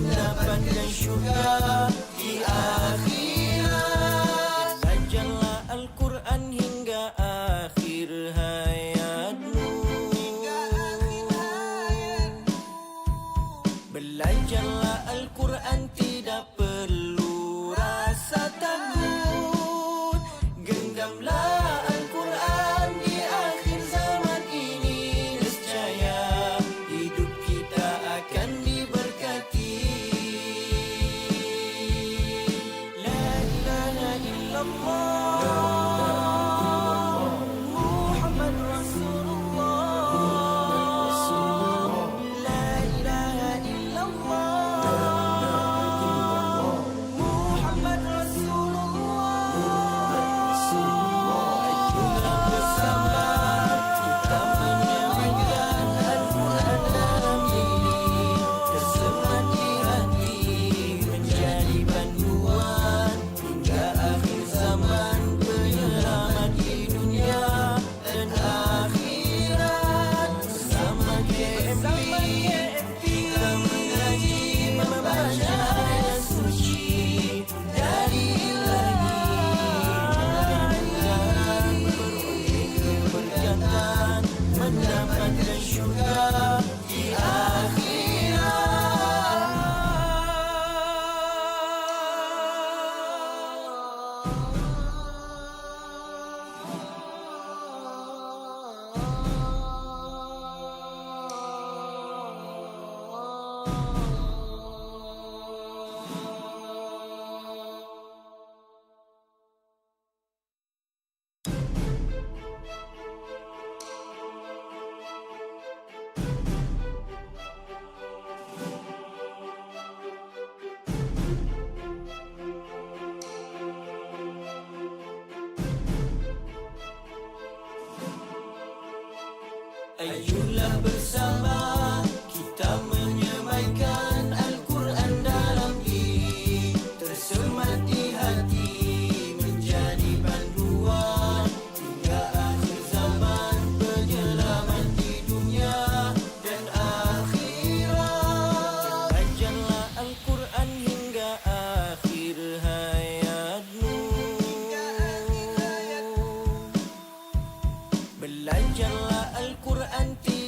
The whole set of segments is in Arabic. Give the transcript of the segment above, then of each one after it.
لبن كالشجاع في آخر Ayúdame. بالله جل القرآن في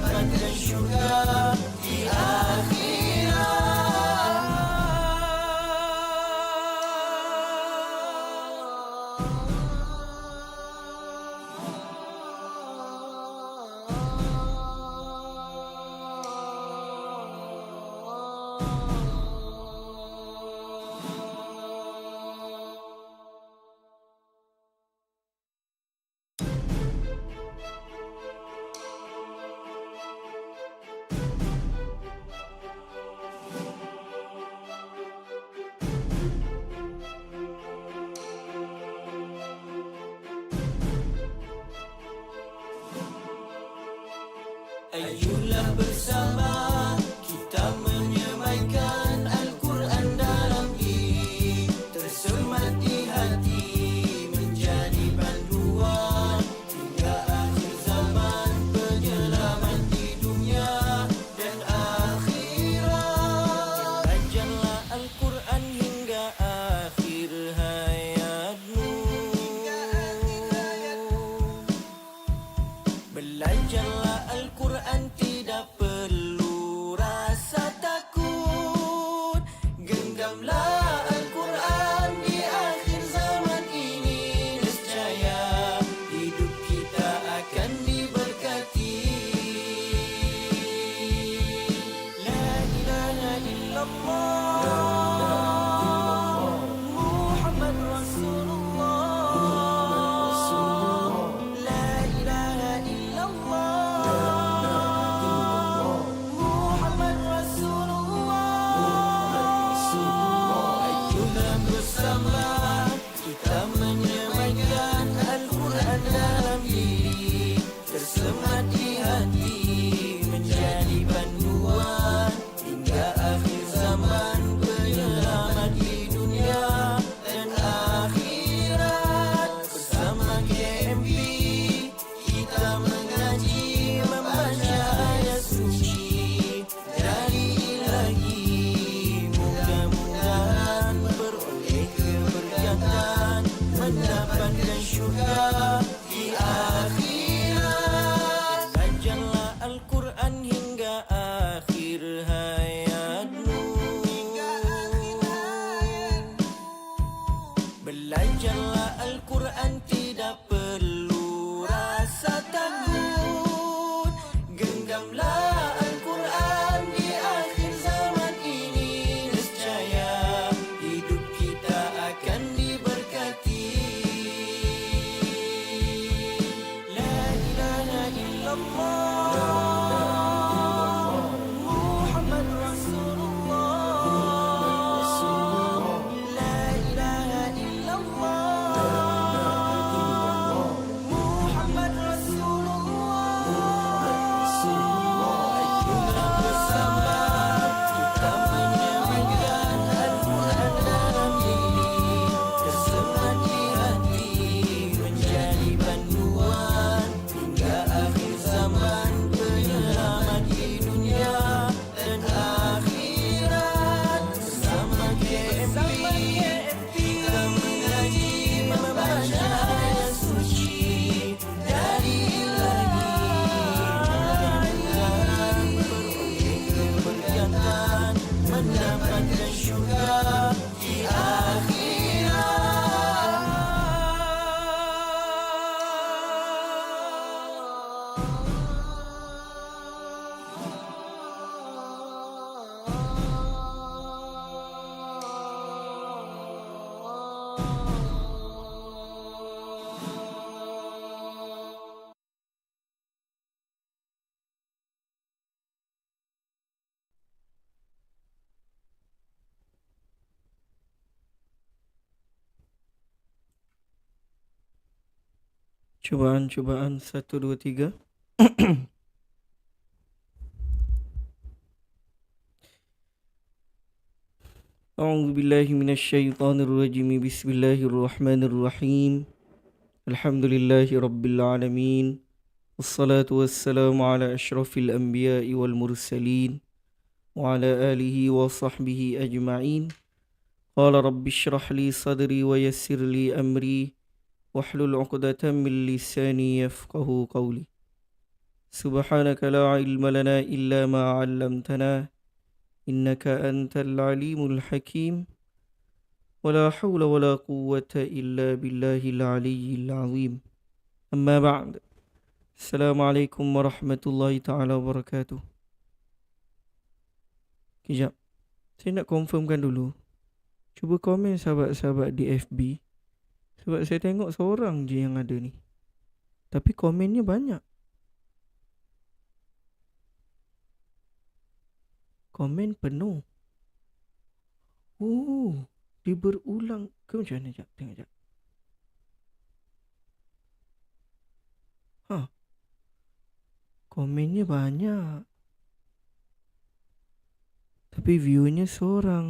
but the sugar. Oh. Belajarlah Al-Quran tidak perlu rasa takut Cubaan-cubaan satu dua tiga. أعوذ بالله من الشيطان الرجيم بسم الله الرحمن الرحيم الحمد لله رب العالمين والصلاة والسلام على أشرف الأنبياء والمرسلين وعلى آله وصحبه أجمعين قال رب اشرح لي صدري ويسر لي أمري واحلل عقدة من لساني يفقه قولي. سبحانك لا علم لنا إلا ما علمتنا إنك أنت العليم الحكيم. ولا حول ولا قوة إلا بالله العلي العظيم. أما بعد السلام عليكم ورحمة الله تعالى وبركاته. Kejap. Saya nak confirmkan dulu. Cuba komen sahabat-sahabat di FB Sebab saya tengok seorang je yang ada ni. Tapi komennya banyak. Komen penuh. Oh Dia berulang. Ke macam mana Jap tengok jap Ha Komennya banyak. Tapi viewnya seorang